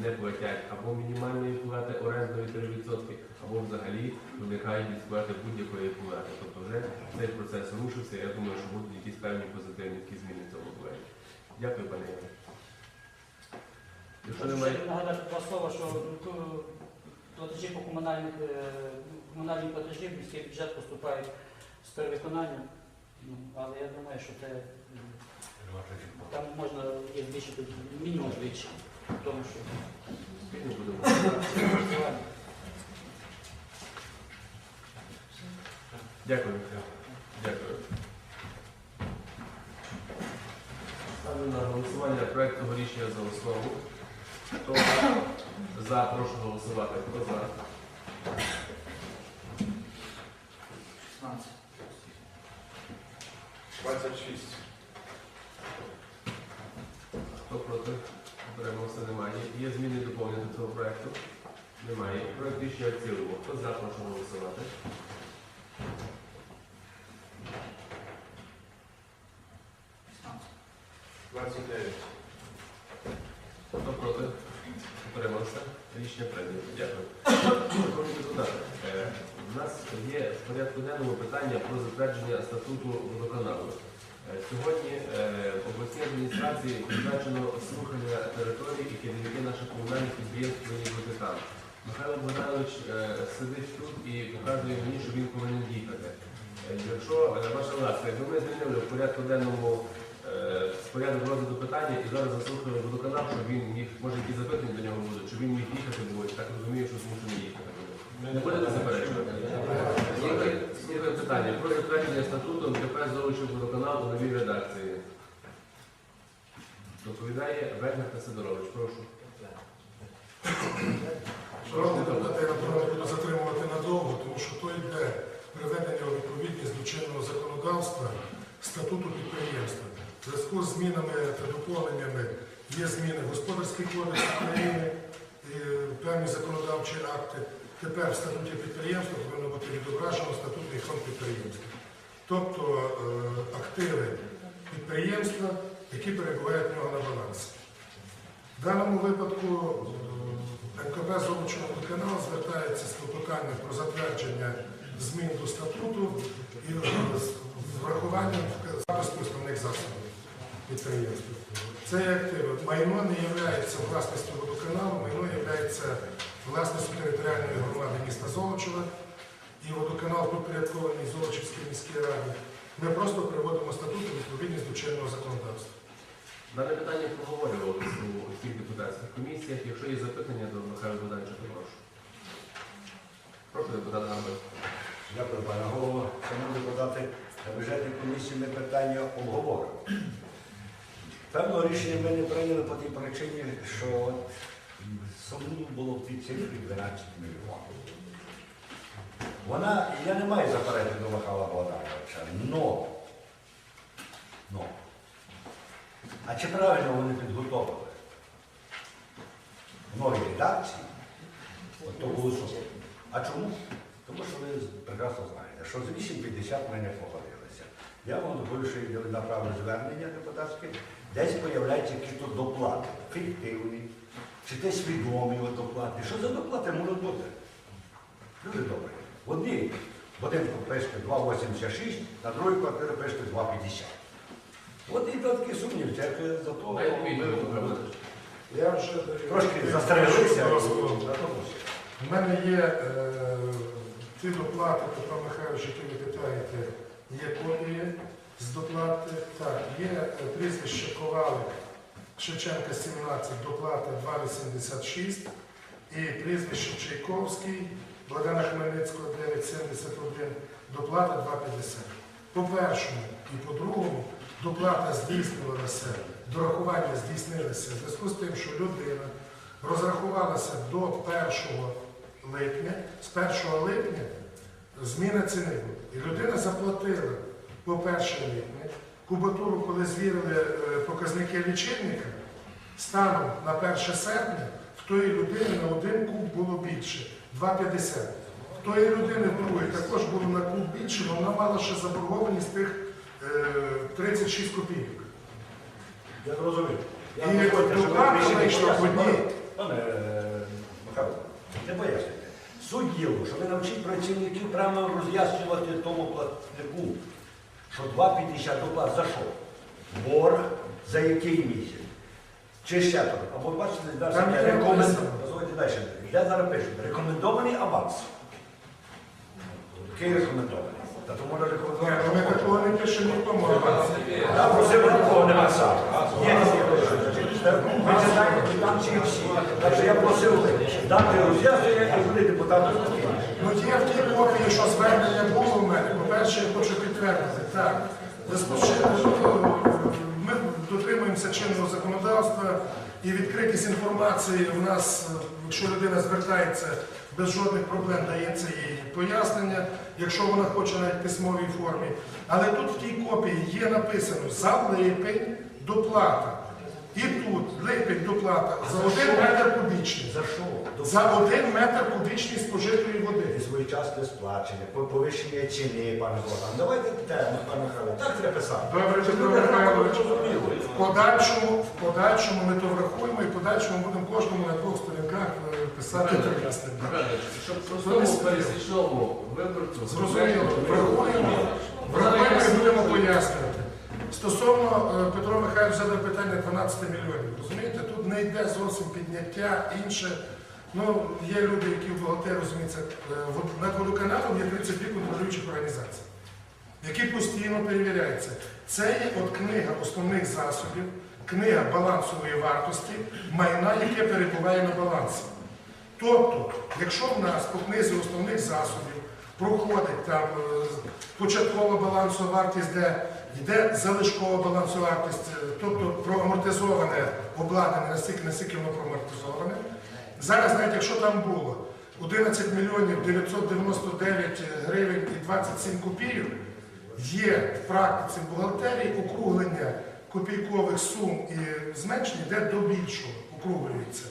не платять або мінімальної плати орендної 3%, або взагалі виникають від сплати будь-якої плати. Тобто вже цей процес рушився. Я думаю, що будуть якісь певні позитивні такі зміни в цьому проєкті. Дякую, пане Ігоре. Якщо немає нагадати два слова, що е, платежі по комунальних е, комунальні платежі в міський бюджет поступають з перевиконанням. Ну, але я думаю, що це там можна збільшити мінімум вдвічі. Тому що спільно будемо. Дякую. Дякую. Ставлю на голосування цього рішення за основу. Хто за, прошу голосувати. Хто за? 16. 26. Хто проти? Утримався немає. Є зміни доповнення до цього проекту? Немає. Проект рішення в цілому. Хто за, прошу голосувати. Хто проти? Утримався. Рішення прийнято. Дякую. Депутати, е, у нас є порядку денному питання про затвердження статуту водоканалу. Е, Сьогодні обласній адміністрації призначено слухання території і керівники наших комунальних підприємств повинні бути там. Михайло Богданович е, сидить тут і показує мені, що він повинен їхати. Е, Якщо е, ваша ласка, якби ми змінили в порядку денному порядок розгляду питання і зараз заслухали водоканал, щоб він міг, може якісь запитання до нього будуть, щоб він міг їхати, бо так розумію, що змушений їхати буде. Не будете заперечувати? Слухай- питання про затвердження статуту МКП Золочів водоканал у новій редакції. Доповідає Вегнер Сидорович. Прошу. Шановні депутати, я буду затримувати надовго, тому що то йде приведення у відповідність до чинного законодавства статуту підприємства. В зв'язку з змінами та доповненнями є зміни в Господарський кодекс України, певні законодавчі акти. Тепер в статуті підприємства повинно бути відображено статутний фонд підприємства. Тобто е, активи підприємства, які перебувають в нього на балансі. В даному випадку е, МКБ Золочого канал звертається з клопотанням про затвердження змін до статуту і е, з врахуванням запуску основних засобів підприємства. Це є активи. Майно не є власністю водоканалу, майно є власністю територіальної громади міста Золочева і водоканал підпорядкований Золочівській міській раді. Ми просто приводимо статут у відповідність до чинного законодавства. Дане питання проговорювалося у всіх депутатських комісіях. Якщо є запитання до Михайла Богдановича, то прошу. Прошу депутат Гамбер. Дякую, пане голово. Шановні депутати, на бюджетній комісії ми питання обговоримо. Певного рішення ми не прийняли по тій причині, що сумно було в тій цифрі 12 мільйонів. Вона, я не маю заперечень до Михайла Богдановича, но, но. А чи правильно вони підготовили? В новій редакції, от то голосування. А чому? Тому що ви прекрасно знаєте, що з 8.50 ми не погодилися. Я вам доповів, що я направлю звернення депутатське, десь появляються якісь доплати, фіктивні, чи десь відомі доплати. Що за доплати можуть бути? Люди добрі. В одній будинку пишете 2,86, на другій квартирі пишете 2,50. От і такий сумнів, як за то. Я вже Трошки застрелилися. У мене є е, ті доплати, Петро Михайлович, які ви питаєте, є копії з доплати. Так, є е, прізвище Ковалик Шевченка 17, доплата 2,86 і прізвище Чайковський, Богдана Хмельницького 9,71, доплата 2,50. По першому і по другому доплата здійснювалася, дорахування здійснилися в зв'язку з тим, що людина розрахувалася до 1 липня, з 1 липня зміна ціни буде. І людина заплатила по 1 липня. Кубатуру, коли звірили е, показники лічильника, станом на 1 серпня в тої людини на один куб було більше 2,50. В тої людини другої також було на куб більше, але вона мала ще заборгованість тих е, 36 копійок. Я зрозумів. Я І дозвольте, щоб ви доплата рішення вийшла в одній Пане е, Михайло, не пояснюйте. Суть діло, що ви навчіть працівників прямо роз'яснювати тому платнику, що 2,50 доплат за що? Борг за який місяць? Чи щетро? Або бачите, далі Там є рекомен... написано. Дозвольте далі. Я зараз пишу. Рекомендований аванс. Який рекомендований? Та то може Ні, рекомендований. ну ми такого не пишемо нікому. Я просив такого не писати. Є такі Ви читаєте там чи всі. Так що я просив дати роз'яснення і буде депутату спокійно. Ну є в тій копії, що звернення було в мене. По-перше, я хочу підтвердити. Так, в зв'язку з чим, ми дотримуємося чинного законодавства і відкритість інформації у нас, якщо людина звертається без жодних проблем, дається їй пояснення, якщо вона хоче навіть в письмовій формі. Але тут в тій копії є написано за липень доплата. І тут липень доплата за один метр кубічний. За що? За один метр кубічний спожитої води. І своєчасне сплачення, по- повищення ціни, пане Богдан. Давайте те, пане Михайло, так треба писати. Добре, Щоб Петро люди Михайлович. розуміли. В подальшому, в подальшому ми то врахуємо і в подальшому будемо кожному на двох сторінках е, писати. Щоб простому пересічному виборцю Зрозуміло, врахуємо, врахуємо і будемо пояснювати. Стосовно е, Петро Михайлович задав питання 12 мільйонів. Розумієте, тут не йде зовсім підняття, інше. Ну, є люди, які в бухгалтерії розуміються, е, над водоканалом є 32 контролюючих організацій, які постійно перевіряються. Це є от книга основних засобів, книга балансової вартості, майна, яке перебуває на балансі. Тобто, якщо в нас по книзі основних засобів проходить там е, початкова балансова вартість, де йде залишкова балансова вартість, е, тобто проамортизоване обладнання, настільки, воно проамортизоване. Зараз, навіть якщо там було 11 мільйонів 999 гривень і 27 копійок, є в практиці бухгалтерії округлення копійкових сум і зменшення, де до більшого округлюється.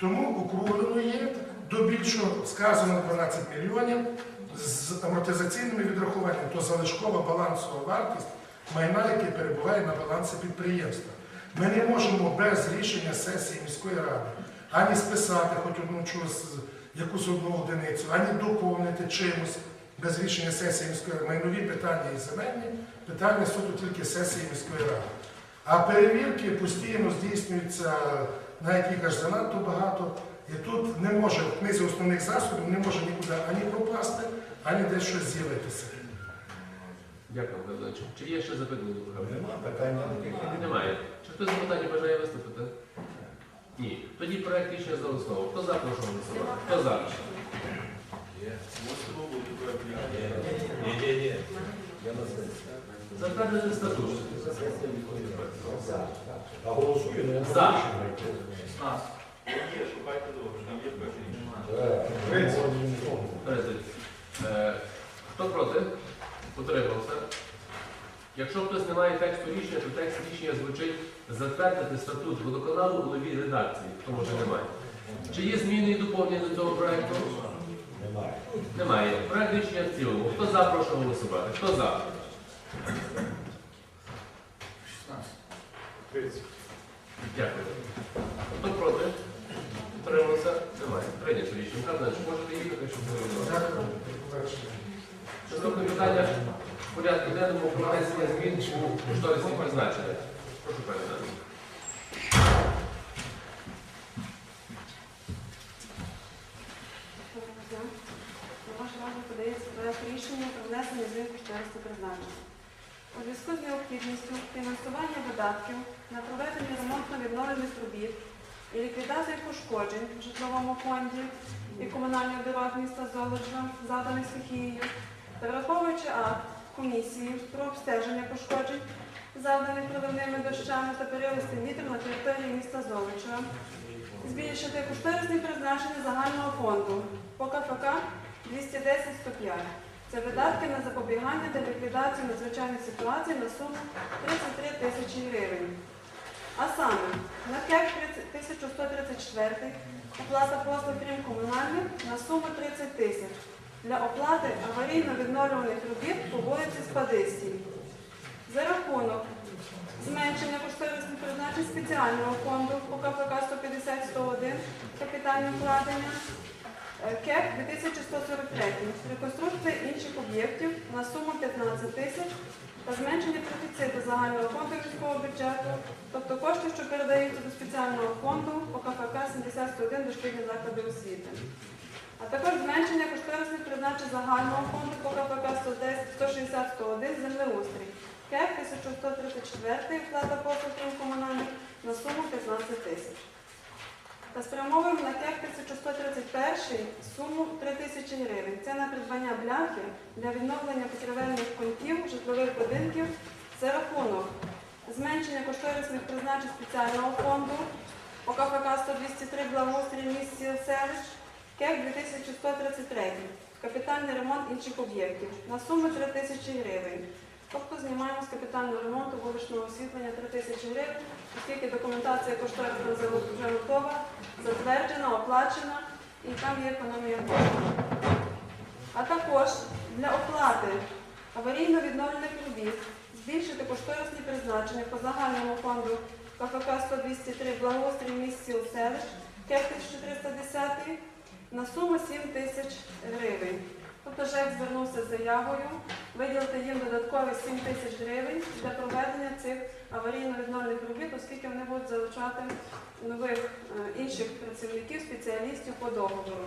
Тому округлено є до більшого сказано 12 мільйонів з амортизаційними відрахуваннями, то залишкова балансова вартість майна, яке перебуває на балансі підприємства. Ми не можемо без рішення сесії міської ради ані списати хоч одну чогось, якусь одну одиницю, ані доповнити чимось без рішення сесії міської ради. Майнові питання і земельні питання суто тільки сесії міської ради. А перевірки постійно здійснюються, навіть їх аж занадто багато. І тут не може в книзі основних засобів не може нікуди ані пропасти, ані десь щось з'явитися. Дякую, Михайлович. Чи є ще запитання? Немає. Чи хтось запитання бажає виступити? Ні. Тоді проект рішення за основу. Хто за, прошу голосувати. Хто за? Затвердити статут. А голосую, не За. Є, шукайте довше, там є Перед. Е, Хто проти? Утримався. Якщо хтось не має тексту рішення, то текст рішення звучить затвердити статут водоканалу у новій редакції, хто може немає. Чи є зміни і доповнення до цього проекту? Немає. Немає. Проект рішення в цілому. Хто за, прошу голосувати. Хто за? 30. Дякую. Хто проти? Утримався? Немає. Прийнято рішення. Можете їхати, щоб ви. Наступне питання порядку денному про внесення змін у кошторисні призначення. Прошу. Доброго. На ваш розгляд подається рішення про внесення змін призначення. У зв'язку з необхідністю фінансування видатків на проведення ремонтно-відновлених робіт і ліквідації пошкоджень в житловому фонді і комунальних дорог міста Золоча, заданих стихією, та враховуючи акт комісії про обстеження пошкоджень, завданих проливними дощами та періодистим вітром на території міста Золоча, збільшити кошторисні призначення загального фонду по КФК 210-105. Це видатки на запобігання та ліквідацію надзвичайних ситуацій на суму 33 тисячі гривень. А саме на КЕК 1134 оплата послуг крім комунальних на суму 30 тисяч для оплати аварійно-відновлюваних робіт по вулиці Спадистій. За рахунок Зменшення кошторисних призначень спеціального фонду по КПК 150-101, капітальне вкладення, е, КЕП 2143, реконструкція інших об'єктів на суму 15 тисяч та зменшення профіциту загального фонду міського бюджету, тобто кошти, що передаються до спеціального фонду по КПК 71 дошкільні заклади освіти. А також зменшення кошторисних призначень загального фонду по КПК 160-101 землеустрій. КЕП 1134 плата послуг комунальних на суму 15 тисяч. Та спрямовуємо на КЕП 1131 суму 3 тисячі гривень. Це на придбання бляхи для відновлення потребельних пунктів житлових будинків за рахунок зменшення кошторисних призначень спеціального фонду по КПК 10203 благоустрій місць сіл селищ, КЕП 2133 капітальний ремонт інших об'єктів на суму 3 тисячі гривень. Тобто знімаємо з капітального ремонту вуличного освітлення 3 тисячі гривень, оскільки документація кошторисна вже готова, затверджена, оплачена і там є економія коштів. А також для оплати аварійно-відновлених робіт збільшити кошторисні призначення по загальному фонду КФК 10203 благоустрій місць сіл селищ КЕП 1310 на суму 7 тисяч гривень. Тобто ЖЕК звернувся з заявою виділити їм додаткові 7 тисяч гривень для проведення цих аварійно-відновлених робіт, оскільки вони будуть залучати нових е, інших працівників, спеціалістів по договору.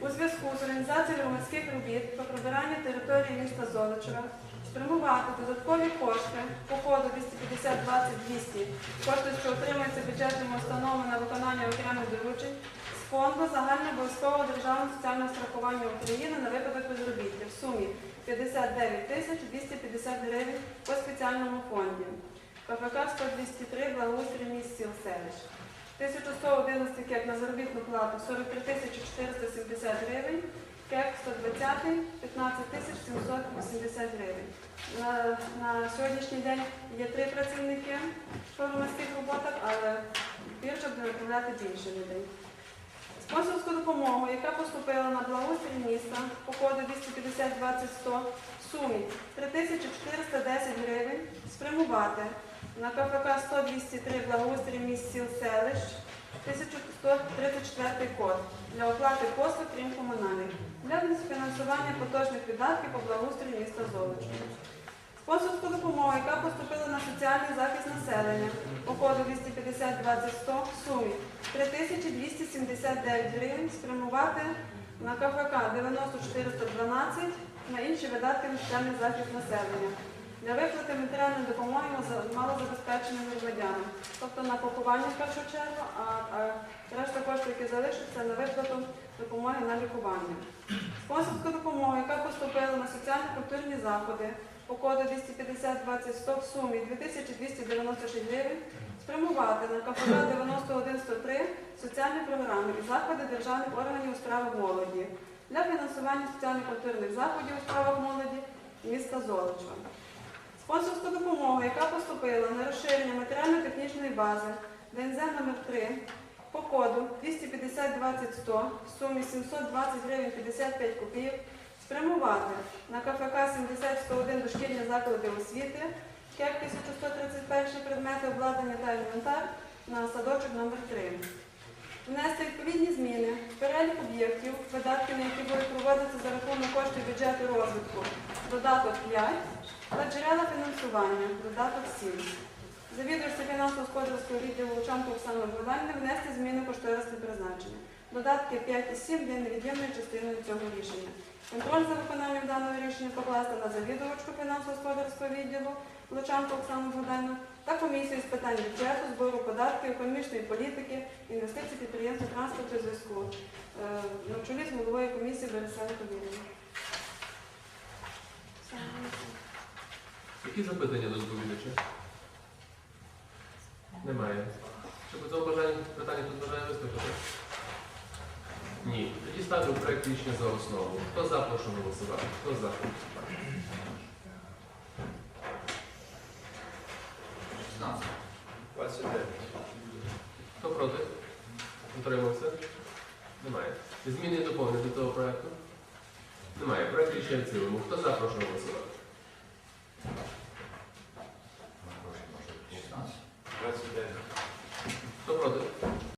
У зв'язку з організацією громадських робіт по прибиранню території міста Золочева спрямувати додаткові кошти по коду 250 20 200 кошти, що отримуються бюджетними установами на виконання окремих доручень з фонду загальнообов'язкового державного соціального страхування України на випадок безробіття в сумі 59 тисяч 250 гривень по спеціальному фонді. КПК 10203 благоустрій місць сіл селищ. 1111 кек на заробітну плату 43 тисячі 470 гривень, кек 120 15 тисяч 780 гривень. На, на сьогоднішній день є три працівники по громадських роботах, але біржа буде направляти більше людей. Спонсорську допомогу, яка поступила на благоустрій міста по коду 250 20 100 в сумі 3410 гривень спрямувати на КФК 100 203 благоустрій міст сіл селищ 1134 код для оплати послуг крім комунальних для фінансування поточних видатків по благоустрій міста Золочева. Спонсорську допомогу, яка поступила на соціальний захист населення по коду 250 20 100 в сумі 3279 гривень спрямувати на КФК 90412 на інші видатки на соціальний захист населення для виплати матеріальної допомоги за- малозабезпеченим громадянам, тобто на пакування в першу чергу, а решта коштів, які залишаться, на виплату допомоги на лікування. Спонсорська допомога, яка поступила на соціально-культурні заходи по коду 250 20 100 в сумі 2296 гривень, спрямувати на КПК 9103 соціальні програми і заходи державних органів у справах молоді для фінансування соціально-культурних заходів у справах молоді міста Золочева. Спонсорська допомога, яка поступила на розширення матеріально-технічної бази ДНЗ номер 3 по коду 250 20 100 в сумі 720 гривень 55 копійок спрямувати на КФК 70 101 дошкільні заклади освіти, КЕП 1131 предмети обладнання та інвентар на садочок номер 3 Внести відповідні зміни в перелік об'єктів, видатки на які будуть проводитися за рахунок коштів бюджету розвитку. Додаток 5 та джерела фінансування. Додаток 7. Завідувачці фінансово-господарського відділу Лучанко Оксана Богданівна внести зміни кошторисне призначення. Додатки 5 і 7 є невід'ємною частиною цього рішення. Контроль за виконанням даного рішення покласти на завідувачку фінансово-господарського відділу Лучанко Оксану Богданівну та комісію з питань бюджету, збору податків, економічної політики, інвестицій, підприємств, транспорту і зв'язку. Е, На чолі з головою комісії Борисенко Вірина. Які запитання до доповідача? Немає. Чи по цьому питання тут бажає виступити? Ні. Тоді ставлю проект рішення за основу. Хто за, прошу голосувати. Хто за? 29. Хто проти? Утримався? Немає. Зміни і доповнення до того проекту? Немає. Проект рішення в цілому. Хто за, прошу голосувати.